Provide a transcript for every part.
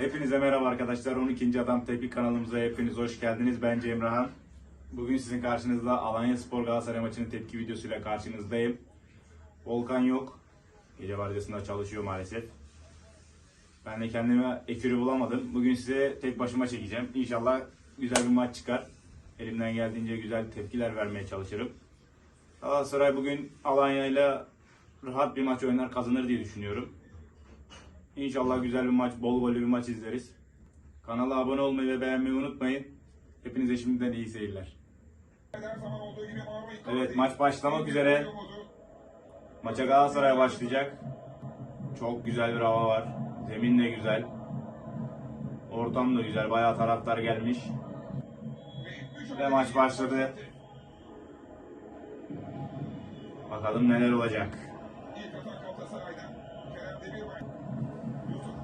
Hepinize merhaba arkadaşlar. 12. Adam Tepki kanalımıza hepiniz hoş geldiniz. Ben Cem Rahan. Bugün sizin karşınızda Alanya Spor Galatasaray maçının tepki videosuyla karşınızdayım. Volkan yok. Gece vardiyasında çalışıyor maalesef. Ben de kendime ekürü bulamadım. Bugün size tek başıma çekeceğim. İnşallah güzel bir maç çıkar. Elimden geldiğince güzel tepkiler vermeye çalışırım. Galatasaray bugün Alanya ile rahat bir maç oynar kazanır diye düşünüyorum. İnşallah güzel bir maç, bol gollü bir maç izleriz. Kanala abone olmayı ve beğenmeyi unutmayın. Hepinize şimdiden iyi seyirler. Evet maç başlamak üzere. Maça Galatasaray başlayacak. Çok güzel bir hava var. Zemin de güzel. Ortam da güzel. Bayağı taraftar gelmiş. Ve maç başladı. Bakalım neler olacak.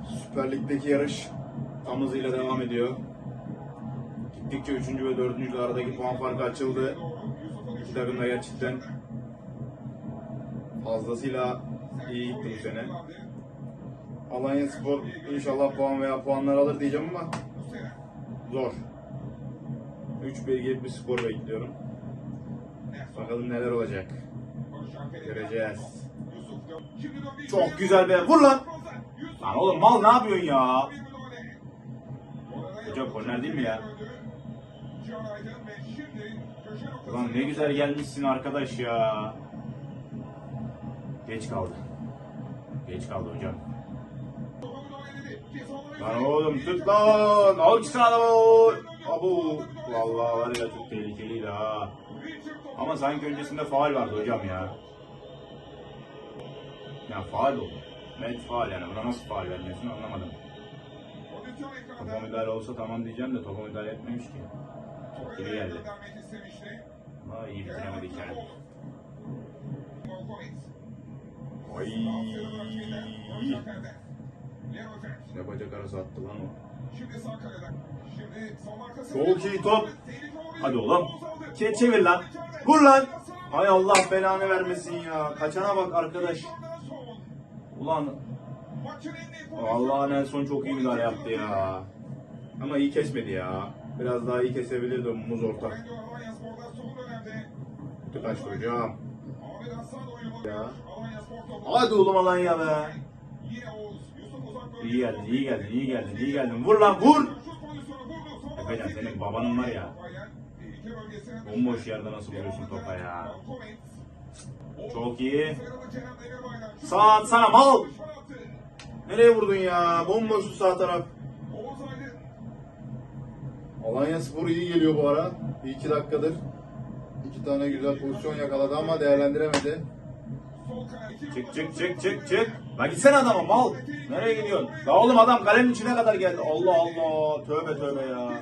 Süper Lig'deki yarış tam hızıyla devam ediyor. Gittikçe 3. ve 4. aradaki puan farkı açıldı. İki takım da gerçekten fazlasıyla iyi gitti bu sene. Alanya Spor inşallah puan veya puanlar alır diyeceğim ama zor. 3-1 gibi bir skor bekliyorum. Bakalım neler olacak. Göreceğiz. Çok güzel be. Vur lan. Lan oğlum mal ne yapıyorsun ya? Hocam korner değil mi ya? Ulan ne güzel gelmişsin arkadaş ya. Geç kaldı. Geç kaldı hocam. Lan oğlum tut lan. Al çıkın adamı. Abu. Vallahi var ya çok tehlikeliydi ha. Ama sanki öncesinde faal vardı hocam ya. Ya faal oldu. Net faal yani. Buna nasıl faal vermiyorsun anlamadım. Topa müdahale olsa tamam diyeceğim de topa müdahale etmemiş ki. Çok geri geldi. Ama iyi bitiremedik yani. Ay. Ne bacak arası attı lan o. Çok iyi top. Hadi oğlum. Çe çevir lan. Vur lan. Hay Allah belanı vermesin ya. Kaçana bak arkadaş. Ulan Vallahi Nelson çok iyi müdahale yaptı ya. Ama iyi kesmedi ya. Biraz daha iyi kesebilirdi omuz orta. Tıkaç hocam. Ya. Hadi oğlum Alanya be. İyi geldin, iyi geldin, iyi geldin, iyi geldin. Vur lan vur. Efecan senin babanın var ya. Bomboş yerde nasıl vuruyorsun topa ya. Çok iyi. Sağ atsana mal. Nereye vurdun ya? Bomboş şu sağ taraf. Alanya Spor iyi geliyor bu ara. Bir iki dakikadır. İki tane güzel pozisyon yakaladı ama değerlendiremedi. Çık çık çık çık çık. Lan gitsene adama mal. Nereye gidiyorsun? La oğlum adam kalenin içine kadar geldi. Allah Allah. Tövbe tövbe ya.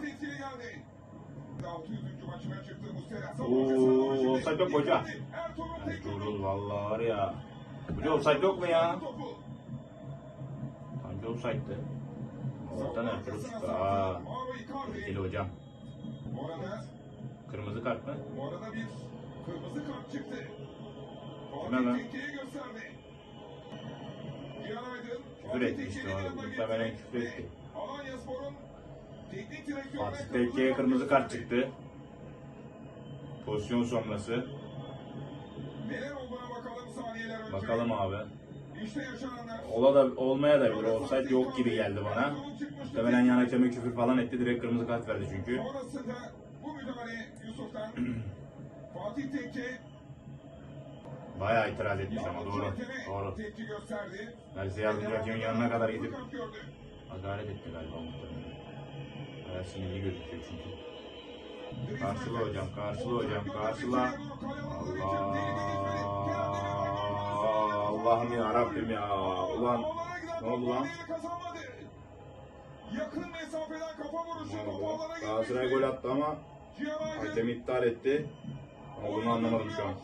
Oo, offside yok hoca. Yani durul vallahi var ya. Hoca offside yok mu ya? Sanki offside'dı. Oradan Ertuğrul çıktı. Aa, tehlikeli hocam. Kırmızı kart mı? Bu arada bir kırmızı kart çıktı. Kime lan? Küfür Teke'nin o. yanına Muhtemelen küfür etti. Fatih Tekke'ye kırmızı kart çıktı. Pozisyon sonrası. Neler olduğuna bakalım saniyeler önce. Bakalım abi. İşte yaşananlar. Ola da olmaya da bilir. Offside yok gibi geldi bana. Muhtemelen yan hakeme küfür falan etti. Direkt kırmızı kart verdi çünkü. Sonrasında bu müdahale Yusuf'tan Fatih Tekke Bayağı itiraz etmiş ama doğru. Doğru. Mersi yardımcı hakemin yanına kadar gidip hakaret etti galiba muhtemelen. Bayağı sinirli gözüküyor çünkü. Karşıla hocam, karşıla hocam, karşıla. Allah. Allah'ım ya Rabbim ya. Ulan ne oldu lan? Yakın mesafeden kafa vuruşu gitti. Galatasaray gol attı ama hakem iptal etti. Ne olduğunu anlamadım şu an.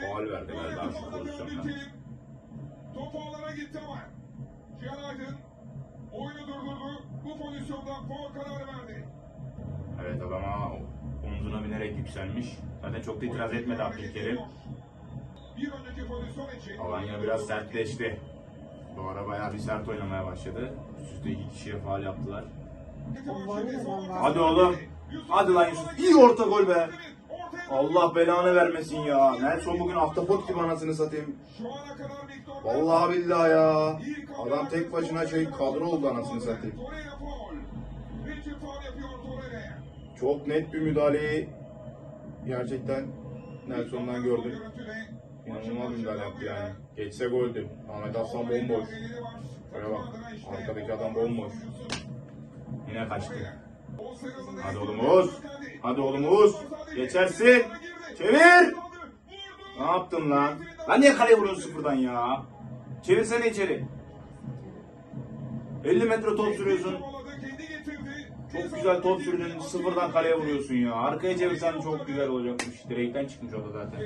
Faul verdi galiba topu pozisyonda. gitti ama. Cihan Aydın oyunu durdurdu. Bu pozisyondan faul kararı verdi. Evet adama omzuna binerek yükselmiş. Zaten çok da itiraz etmedi Abdülkerim. Bir önceki pozisyon için. Alanya biraz sertleşti. Bu ara bayağı bir sert oynamaya başladı. Üst üste iki kişiye faal yaptılar. Hadi oğlum. Hadi lan Yusuf. İyi orta gol be. Allah belanı vermesin ya. Nelson bugün ahtapot gibi anasını satayım. Vallahi billahi ya. Adam tek başına şey kadro oldu anasını satayım. Çok net bir müdahaleyi gerçekten Nelson'dan gördüm. İnanılmaz müdahale yaptı yani. Geçse goldü. Ahmet Aslan bomboş. Şöyle bak. Arkadaki adam bomboş. Yine kaçtı. Hadi oğlum Oğuz. Hadi oğlum Oğuz. Geçersin. Çevir. Ne yaptın lan? Lan niye kaleye vuruyorsun sıfırdan ya? Çevirsene içeri. 50 metre top sürüyorsun. Çok güzel top sürdün. Sıfırdan kaleye vuruyorsun ya. Arkaya çevirsen çok güzel olacakmış. Direkten çıkmış o da zaten.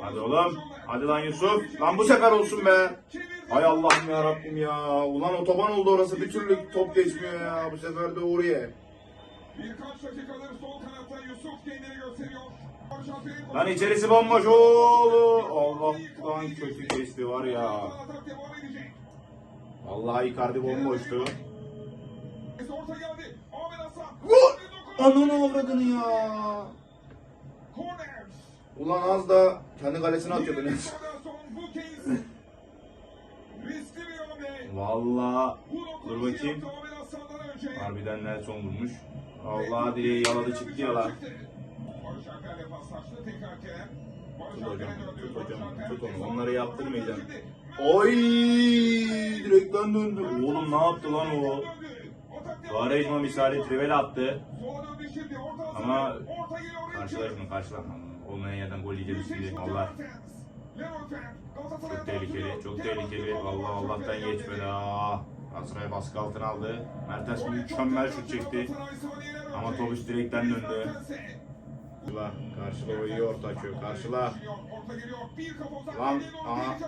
Hadi oğlum. Hadi lan Yusuf. Lan bu sefer olsun be. Hay Allah'ım ya Rabbim ya. Ulan otoban oldu orası. Bir türlü top geçmiyor ya. Bu sefer de oraya. Birkaç dakikadır sol kanatta Yusuf kendini gösteriyor. Lan içerisi bomboş oğlu. Allah lan kötü kesti var ya. Vallahi Icardi bomboştu. Orta geldi. Ahmet Hasan. Vur! Ananı avradını ya. Ulan az da kendi kalesine atıyordu ne? Bu dur bakayım. Harbiden Nelson vurmuş. Allah diye yaladı çıktı ya lan. Barış Alper'le paslaştı tekrar Kerem. Barış Tut hocam, tut hocam, tut onu. Onları yaptırmayacaksın. Oy! Direkten döndü. Oğlum ne yaptı lan o? Quaresma misali trivel attı. Ama şunu karşılar. Olmayan yerden gol yiyeceğiz şimdi. Allah. Çok tehlikeli, çok tehlikeli. Allah Allah'tan geçmedi. Aa, Galatasaray'a baskı altına aldı. Mertens mükemmel şut çekti. Ama üst direkten döndü. Karşıla, karşıla o iyi orta açıyor. Karşıla. Lan, aha.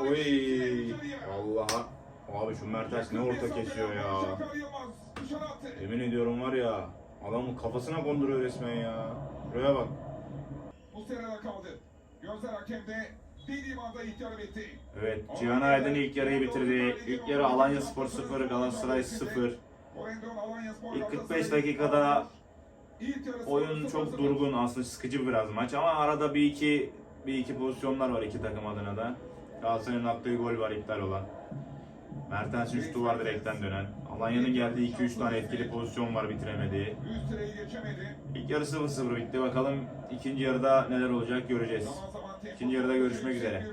Oy. Allah'a. Abi şu Mertens ne orta kesiyor ya. Emin ediyorum var ya. Adamın kafasına konduruyor resmen ya. Buraya bak. Bu kaldı. Gözler hakemde. Evet, Cihan Aydın ilk yarıyı bitirdi. İlk yarı Alanya Spor 0, Galatasaray 0. Orendon Alanyaspor İlk 45 Galatasaray dakikada oyun çok 0-0. durgun aslında sıkıcı biraz maç ama arada bir iki bir iki pozisyonlar var iki takım adına da. Galatasaray'ın attığı gol var iptal olan. Mertens'in şutu var direkten dönen. Alanya'nın geldiği 2-3 tane etkili pozisyon var bitiremediği. İlk yarı 0-0 bitti. Bakalım ikinci yarıda neler olacak göreceğiz. İkinci yarıda görüşmek üzere.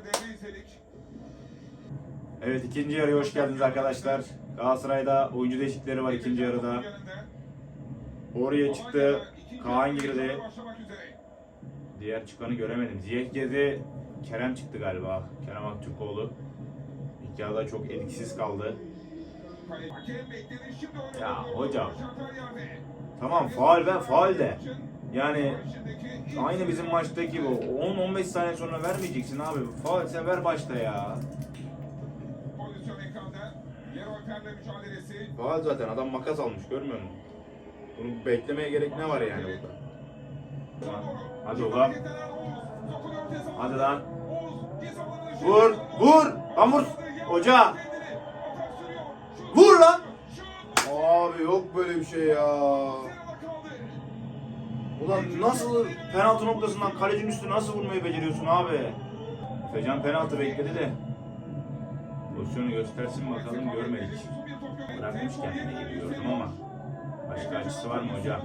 Evet ikinci yarıya hoş geldiniz arkadaşlar. Galatasaray'da oyuncu değişiklikleri var ikinci yarıda. Oraya çıktı. Kaan girdi. Diğer çıkanı göremedim. Ziyech girdi. Kerem çıktı galiba. Kerem Aktürkoğlu. İlk yarıda çok etkisiz kaldı. Ya hocam. Tamam faal ben faal de. Yani aynı bizim maçtaki gibi 10-15 saniye sonra vermeyeceksin abi. Faal sen ver başta ya. Faal zaten adam makas almış görmüyor musun? Bunu beklemeye gerek ne var yani burada? Hadi oğlum. Hadi lan. Vur, vur. Lan vur. Hoca. Vur lan. Abi yok böyle bir şey ya. Ulan nasıl penaltı noktasından kalecinin üstü nasıl vurmayı beceriyorsun abi? Fecan penaltı bekledi de. Pozisyonu göstersin bakalım görmedik. Bırakmış kendine gibi gördüm ama. Başka açısı var mı hocam?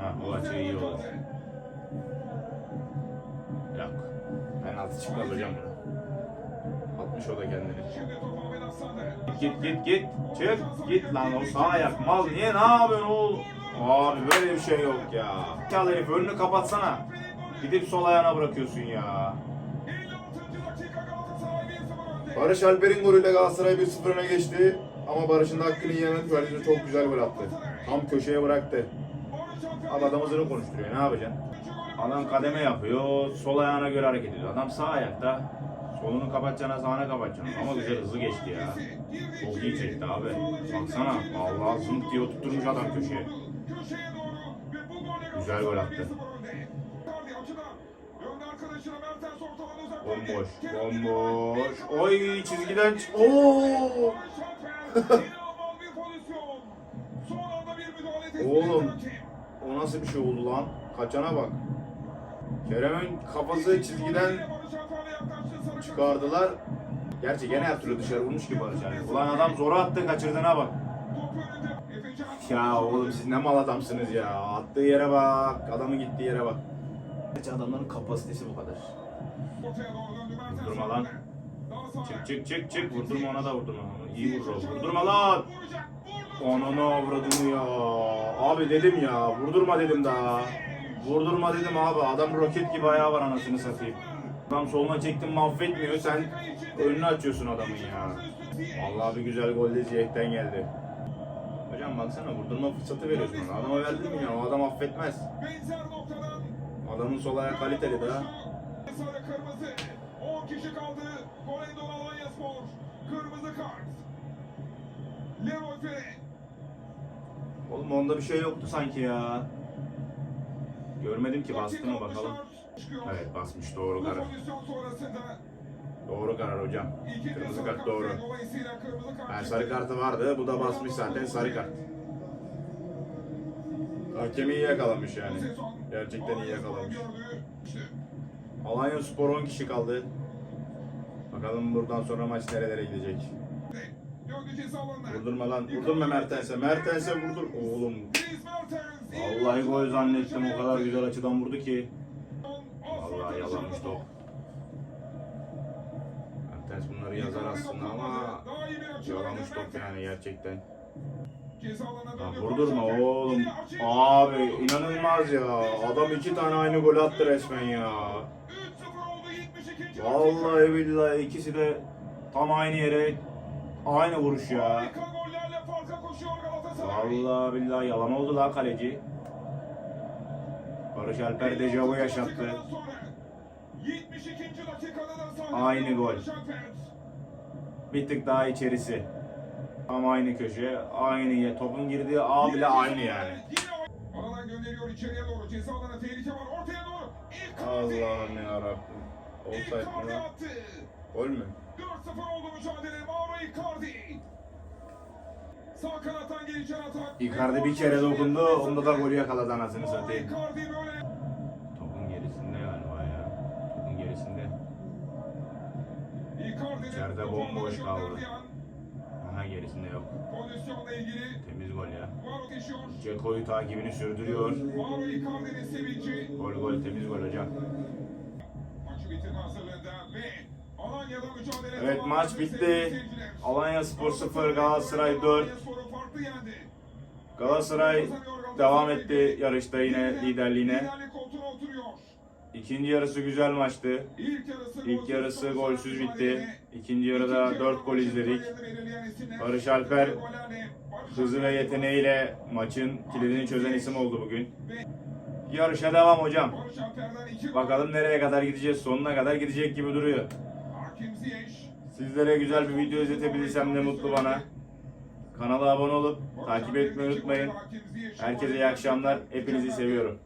Ha o açı iyi olur. Yok. Penaltı çıkmaz hocam buna. Atmış o da kendini. Git git git. Çık git lan o sağ ayak mal. Niye ne yapıyorsun oğlum? Abi böyle bir şey yok ya. Çal herif önünü kapatsana. Gidip sol ayağına bırakıyorsun ya. Barış Alper'in golüyle Galatasaray 1-0 öne geçti. Ama Barış'ın da hakkını yiyemen Kaleci çok güzel gol attı. Tam köşeye bıraktı. Abi adam hızını konuşturuyor ne yapacaksın? Adam kademe yapıyor, sol ayağına göre hareket ediyor. Adam sağ ayakta. Solunu kapatacağına sağına kapatacaksın. Ama güzel hızlı geçti ya. Çok iyi çekti abi. Baksana. Allah zınk diye oturtmuş adam köşeye. Güzel gol attı. Bomboş, bomboş. Oy çizgiden ç- Oo! Oğlum. O nasıl bir şey oldu lan? Kaçana bak. Kerem'in kafası çizgiden çıkardılar. Gerçi gene her türlü dışarı vurmuş ki Barış abi. Ulan adam zora attı kaçırdığına bak. Ya oğlum siz ne mal adamsınız ya. Attığı yere bak. Adamın gittiği yere bak. Gerçi adamların kapasitesi bu kadar. Vurdurma lan. Çık çık çık çık. Vurdurma ona da vurdurma. İyi. Vurdurma lan. Onunu avradını ya. Abi dedim ya. Vurdurma dedim daha. Vurdurma dedim abi. Adam roket gibi ayağı var anasını satayım. Adam soluna çektim mahvetmiyor. Sen önünü açıyorsun adamın ya. Vallahi bir güzel gol de Ziyech'ten geldi. Hocam baksana vurdurma fırsatı veriyorsun bana. Adama verdin ya? O adam affetmez. Adamın sol ayağı kaliteli daha. Sarı kırmızı. 10 kişi kaldı. Golendon Alanya Spor. Kırmızı kart. Oğlum onda bir şey yoktu sanki ya. Görmedim ki bastı mı bakalım. Evet basmış doğru karar. Doğru karar hocam. Kırmızı kart doğru. Yani sarı kartı vardı. Bu da basmış zaten sarı kart. Hakemi iyi yakalamış yani. Gerçekten iyi yakalamış. Alanya Spor 10 kişi kaldı. Bakalım buradan sonra maç nerelere gidecek. Vurdurma lan. Vurdurma Mertens'e. Mertens'e vurdur. Oğlum. Vallahi gol zannettim. O kadar güzel açıdan vurdu ki. Vallahi yalanmış top. Mertens bunları yazar aslında ama yalamış top yani gerçekten. Lan vurdurma oğlum. Abi inanılmaz ya. Adam iki tane aynı gol attı resmen ya. Vallahi billahi ikisi de tam aynı yere aynı vuruş ya. Vallahi billahi yalan oldu la kaleci. Barış Alper dejavu yaşattı. 72. dakikada da sahne Aynı gol. Bir tık daha içerisi. Tam aynı köşe, aynı yer. Topun girdiği ağ bile aynı yani. Aradan gönderiyor içeriye doğru. Ceza alanına tehlike var. Ortaya doğru. Allah'ım. Offside mi Icardi lan? attı. Gol mü? 4-0 oldu mücadele. Mauro Icardi. Sağ kanattan gelişen atak. Icardi bir kere dokundu, onda da golü yakaladı anasını satayım. Icardi böyle. Topun gerisinde galiba ya. Topun gerisinde. Icardi'nin İçeride bomboş kaldı. Aha gerisinde yok. Pozisyonla ilgili Temiz gol ya. Ceko'yu takibini sürdürüyor. Mauro Icardi'nin sevinci. Gol gol temiz gol hocam. Maçı bitirme Evet, maç bitti. Alanya Spor 0, Galatasaray 4. Alanya Spor'u farklı yendi. Galatasaray devam etti yarışta yine liderliğine. İkinci yarısı güzel maçtı. İlk yarısı, golsüz bitti. İkinci yarıda İkinci 4 yarıda gol izledik. Barış Alper hızı ve yeteneğiyle maçın kilidini çözen isim oldu bugün. Yarışa devam hocam. Bakalım nereye kadar gideceğiz. Sonuna kadar gidecek gibi duruyor. Sizlere güzel bir video izletebilirsem ne mutlu bana. Kanala abone olup takip etmeyi unutmayın. Herkese iyi akşamlar. Hepinizi seviyorum.